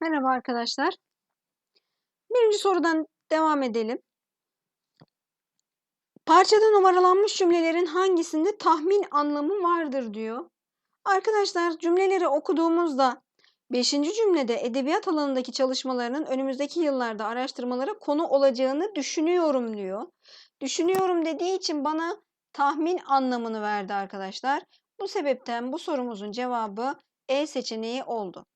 Merhaba arkadaşlar. Birinci sorudan devam edelim. Parçada numaralanmış cümlelerin hangisinde tahmin anlamı vardır diyor. Arkadaşlar cümleleri okuduğumuzda 5. cümlede edebiyat alanındaki çalışmalarının önümüzdeki yıllarda araştırmalara konu olacağını düşünüyorum diyor. Düşünüyorum dediği için bana tahmin anlamını verdi arkadaşlar. Bu sebepten bu sorumuzun cevabı E seçeneği oldu.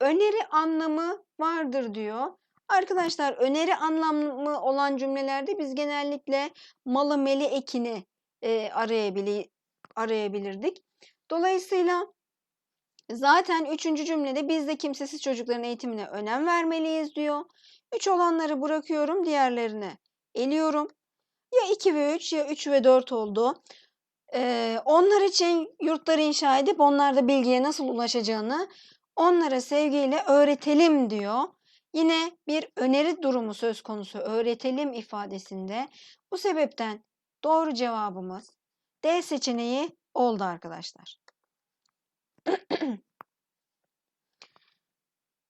Öneri anlamı vardır diyor. Arkadaşlar öneri anlamı olan cümlelerde biz genellikle malı meli ekini e, arayabili arayabilirdik. Dolayısıyla zaten üçüncü cümlede biz de kimsesiz çocukların eğitimine önem vermeliyiz diyor. Üç olanları bırakıyorum diğerlerine eliyorum. Ya 2 ve 3 ya 3 ve 4 oldu. Ee, onlar için yurtları inşa edip onlarda bilgiye nasıl ulaşacağını onlara sevgiyle öğretelim diyor. Yine bir öneri durumu söz konusu öğretelim ifadesinde. Bu sebepten doğru cevabımız D seçeneği oldu arkadaşlar.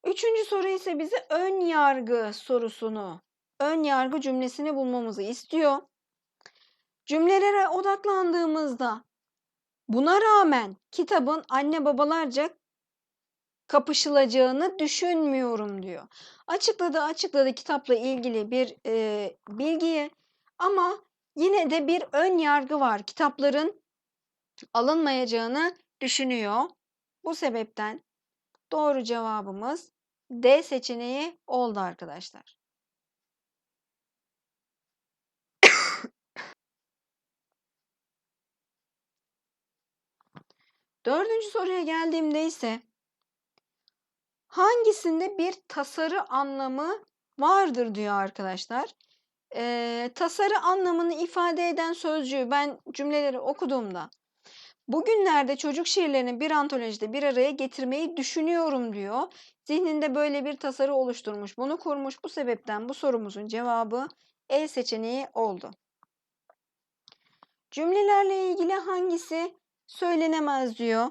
Üçüncü soru ise bize ön yargı sorusunu, ön yargı cümlesini bulmamızı istiyor. Cümlelere odaklandığımızda buna rağmen kitabın anne babalarca kapışılacağını düşünmüyorum diyor. Açıkladı açıkladı kitapla ilgili bir e, bilgiyi ama yine de bir ön yargı var. Kitapların alınmayacağını düşünüyor. Bu sebepten doğru cevabımız D seçeneği oldu arkadaşlar. Dördüncü soruya geldiğimde ise hangisinde bir tasarı anlamı vardır diyor arkadaşlar. Ee, tasarı anlamını ifade eden sözcüğü ben cümleleri okuduğumda bugünlerde çocuk şiirlerini bir antolojide bir araya getirmeyi düşünüyorum diyor. Zihninde böyle bir tasarı oluşturmuş, bunu kurmuş. Bu sebepten bu sorumuzun cevabı E seçeneği oldu. Cümlelerle ilgili hangisi söylenemez diyor.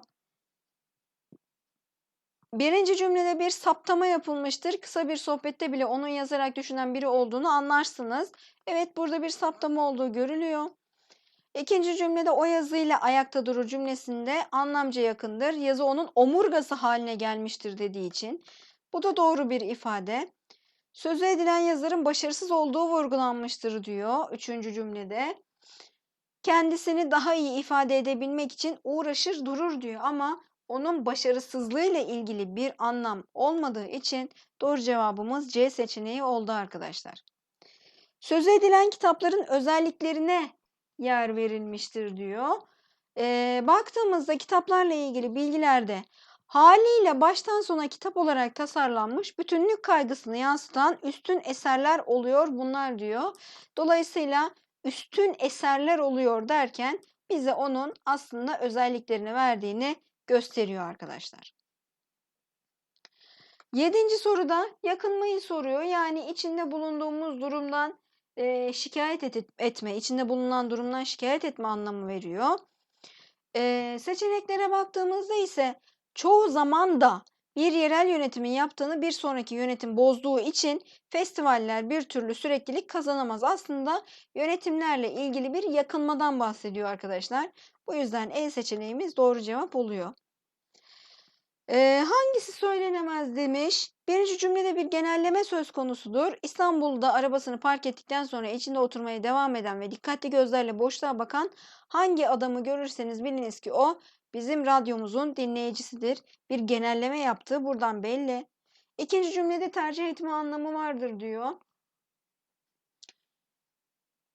Birinci cümlede bir saptama yapılmıştır. Kısa bir sohbette bile onun yazarak düşünen biri olduğunu anlarsınız. Evet burada bir saptama olduğu görülüyor. İkinci cümlede o yazıyla ayakta durur cümlesinde anlamca yakındır. Yazı onun omurgası haline gelmiştir dediği için. Bu da doğru bir ifade. Sözü edilen yazarın başarısız olduğu vurgulanmıştır diyor üçüncü cümlede. Kendisini daha iyi ifade edebilmek için uğraşır durur diyor ama onun başarısızlığıyla ilgili bir anlam olmadığı için doğru cevabımız C seçeneği oldu arkadaşlar. Söz edilen kitapların özelliklerine yer verilmiştir diyor. Ee, baktığımızda kitaplarla ilgili bilgilerde haliyle baştan sona kitap olarak tasarlanmış bütünlük kaygısını yansıtan üstün eserler oluyor bunlar diyor. Dolayısıyla üstün eserler oluyor derken bize onun aslında özelliklerini verdiğini gösteriyor arkadaşlar. Yedinci soruda yakınmayı soruyor. Yani içinde bulunduğumuz durumdan e, şikayet et, etme, içinde bulunan durumdan şikayet etme anlamı veriyor. E, seçeneklere baktığımızda ise çoğu zaman da bir yerel yönetimin yaptığını bir sonraki yönetim bozduğu için festivaller bir türlü süreklilik kazanamaz. Aslında yönetimlerle ilgili bir yakınmadan bahsediyor arkadaşlar. Bu yüzden E seçeneğimiz doğru cevap oluyor. Ee, hangisi söylenemez demiş. Birinci cümlede bir genelleme söz konusudur. İstanbul'da arabasını park ettikten sonra içinde oturmaya devam eden ve dikkatli gözlerle boşluğa bakan hangi adamı görürseniz biliniz ki o bizim radyomuzun dinleyicisidir. Bir genelleme yaptığı buradan belli. İkinci cümlede tercih etme anlamı vardır diyor.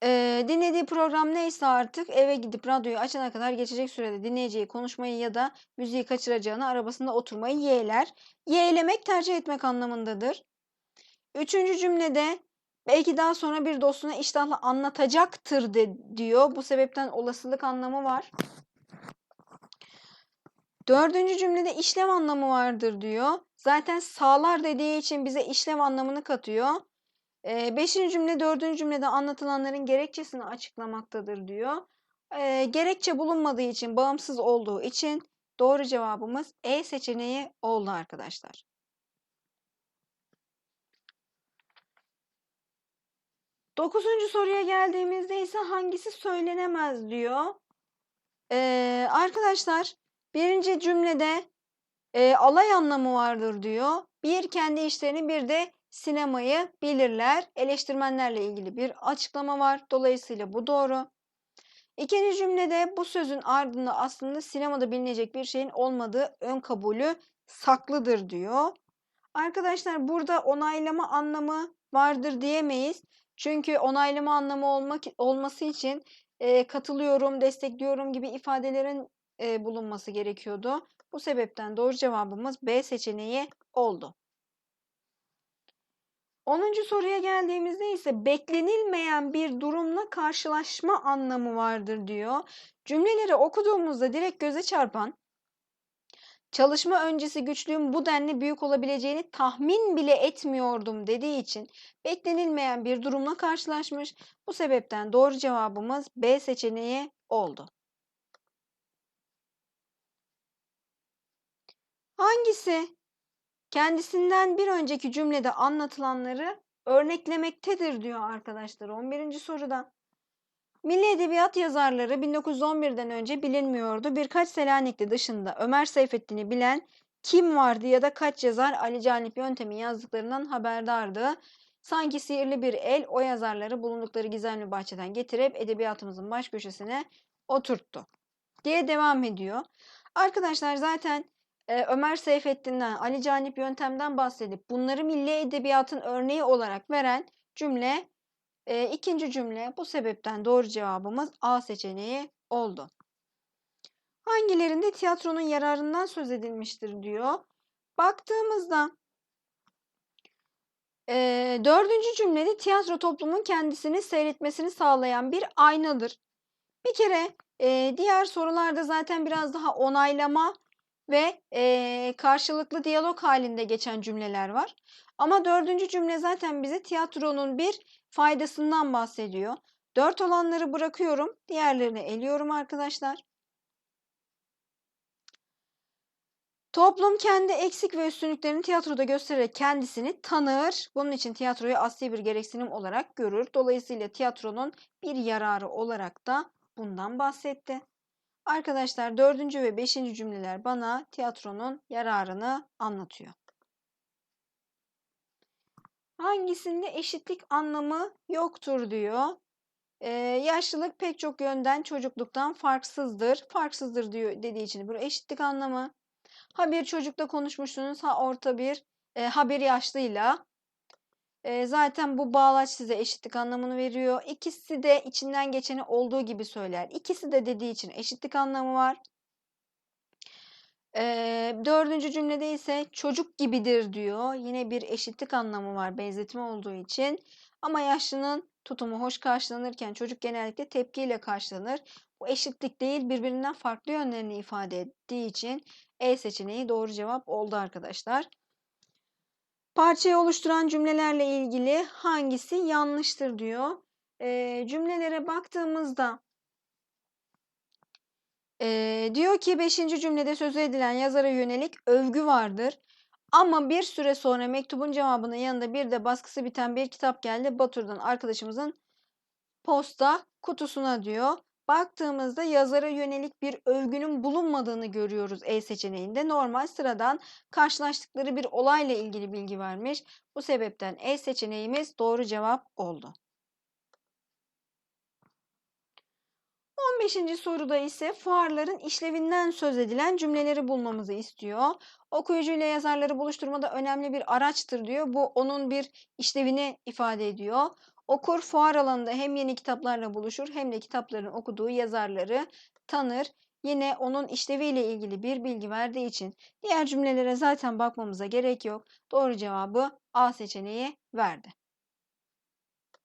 Ee, dinlediği program neyse artık eve gidip radyoyu açana kadar geçecek sürede dinleyeceği konuşmayı ya da müziği kaçıracağını arabasında oturmayı yeğler. Yeğlemek tercih etmek anlamındadır. Üçüncü cümlede belki daha sonra bir dostuna iştahla anlatacaktır de, diyor. Bu sebepten olasılık anlamı var. Dördüncü cümlede işlem anlamı vardır diyor. Zaten sağlar dediği için bize işlem anlamını katıyor. E, beşinci cümle dördüncü cümlede anlatılanların gerekçesini açıklamaktadır diyor. E, gerekçe bulunmadığı için, bağımsız olduğu için doğru cevabımız E seçeneği oldu arkadaşlar. Dokuzuncu soruya geldiğimizde ise hangisi söylenemez diyor. Ee, arkadaşlar birinci cümlede e, alay anlamı vardır diyor. Bir kendi işlerini bir de sinemayı bilirler. Eleştirmenlerle ilgili bir açıklama var. Dolayısıyla bu doğru. İkinci cümlede bu sözün ardında aslında sinemada bilinecek bir şeyin olmadığı ön kabulü saklıdır diyor. Arkadaşlar burada onaylama anlamı vardır diyemeyiz. Çünkü onaylama anlamı olmak olması için e, katılıyorum, destekliyorum gibi ifadelerin e, bulunması gerekiyordu. Bu sebepten doğru cevabımız B seçeneği oldu. 10. soruya geldiğimizde ise beklenilmeyen bir durumla karşılaşma anlamı vardır diyor. Cümleleri okuduğumuzda direkt göze çarpan çalışma öncesi güçlüğün bu denli büyük olabileceğini tahmin bile etmiyordum dediği için beklenilmeyen bir durumla karşılaşmış. Bu sebepten doğru cevabımız B seçeneği oldu. Hangisi kendisinden bir önceki cümlede anlatılanları örneklemektedir diyor arkadaşlar 11. soruda. Milli Edebiyat yazarları 1911'den önce bilinmiyordu. Birkaç Selanikli dışında Ömer Seyfettin'i bilen kim vardı ya da kaç yazar Ali Canip Yöntem'in yazdıklarından haberdardı. Sanki sihirli bir el o yazarları bulundukları gizemli bahçeden getirip edebiyatımızın baş köşesine oturttu diye devam ediyor. Arkadaşlar zaten e, Ömer Seyfettin'den, Ali Canip Yöntem'den bahsedip bunları milli edebiyatın örneği olarak veren cümle e, ikinci cümle bu sebepten doğru cevabımız A seçeneği oldu. Hangilerinde tiyatronun yararından söz edilmiştir diyor. Baktığımızda e, dördüncü cümlede tiyatro toplumun kendisini seyretmesini sağlayan bir aynadır. Bir kere e, diğer sorularda zaten biraz daha onaylama ve e, karşılıklı diyalog halinde geçen cümleler var. Ama dördüncü cümle zaten bize tiyatronun bir faydasından bahsediyor. Dört olanları bırakıyorum. Diğerlerini eliyorum arkadaşlar. Toplum kendi eksik ve üstünlüklerini tiyatroda göstererek kendisini tanır. Bunun için tiyatroyu asli bir gereksinim olarak görür. Dolayısıyla tiyatronun bir yararı olarak da bundan bahsetti. Arkadaşlar dördüncü ve beşinci cümleler bana tiyatronun yararını anlatıyor. Hangisinde eşitlik anlamı yoktur diyor. Ee, yaşlılık pek çok yönden çocukluktan farksızdır. Farksızdır diyor dediği için bu eşitlik anlamı. Ha bir çocukla konuşmuşsunuz ha orta bir e, ha bir yaşlıyla. E, zaten bu bağlaç size eşitlik anlamını veriyor. İkisi de içinden geçeni olduğu gibi söyler. İkisi de dediği için eşitlik anlamı var. E, dördüncü cümlede ise çocuk gibidir diyor. Yine bir eşitlik anlamı var benzetme olduğu için. Ama yaşlının tutumu hoş karşılanırken çocuk genellikle tepkiyle karşılanır. Bu eşitlik değil birbirinden farklı yönlerini ifade ettiği için E seçeneği doğru cevap oldu arkadaşlar. Parçayı oluşturan cümlelerle ilgili hangisi yanlıştır diyor. E, cümlelere baktığımızda e, diyor ki 5. cümlede sözü edilen yazara yönelik övgü vardır. Ama bir süre sonra mektubun cevabının yanında bir de baskısı biten bir kitap geldi. Batur'dan arkadaşımızın posta kutusuna diyor. Baktığımızda yazara yönelik bir övgünün bulunmadığını görüyoruz E seçeneğinde. Normal sıradan karşılaştıkları bir olayla ilgili bilgi vermiş. Bu sebepten E seçeneğimiz doğru cevap oldu. 15. soruda ise fuarların işlevinden söz edilen cümleleri bulmamızı istiyor. Okuyucu ile yazarları buluşturmada önemli bir araçtır diyor. Bu onun bir işlevini ifade ediyor. Okur fuar alanında hem yeni kitaplarla buluşur hem de kitapların okuduğu yazarları tanır. Yine onun işleviyle ilgili bir bilgi verdiği için diğer cümlelere zaten bakmamıza gerek yok. Doğru cevabı A seçeneği verdi.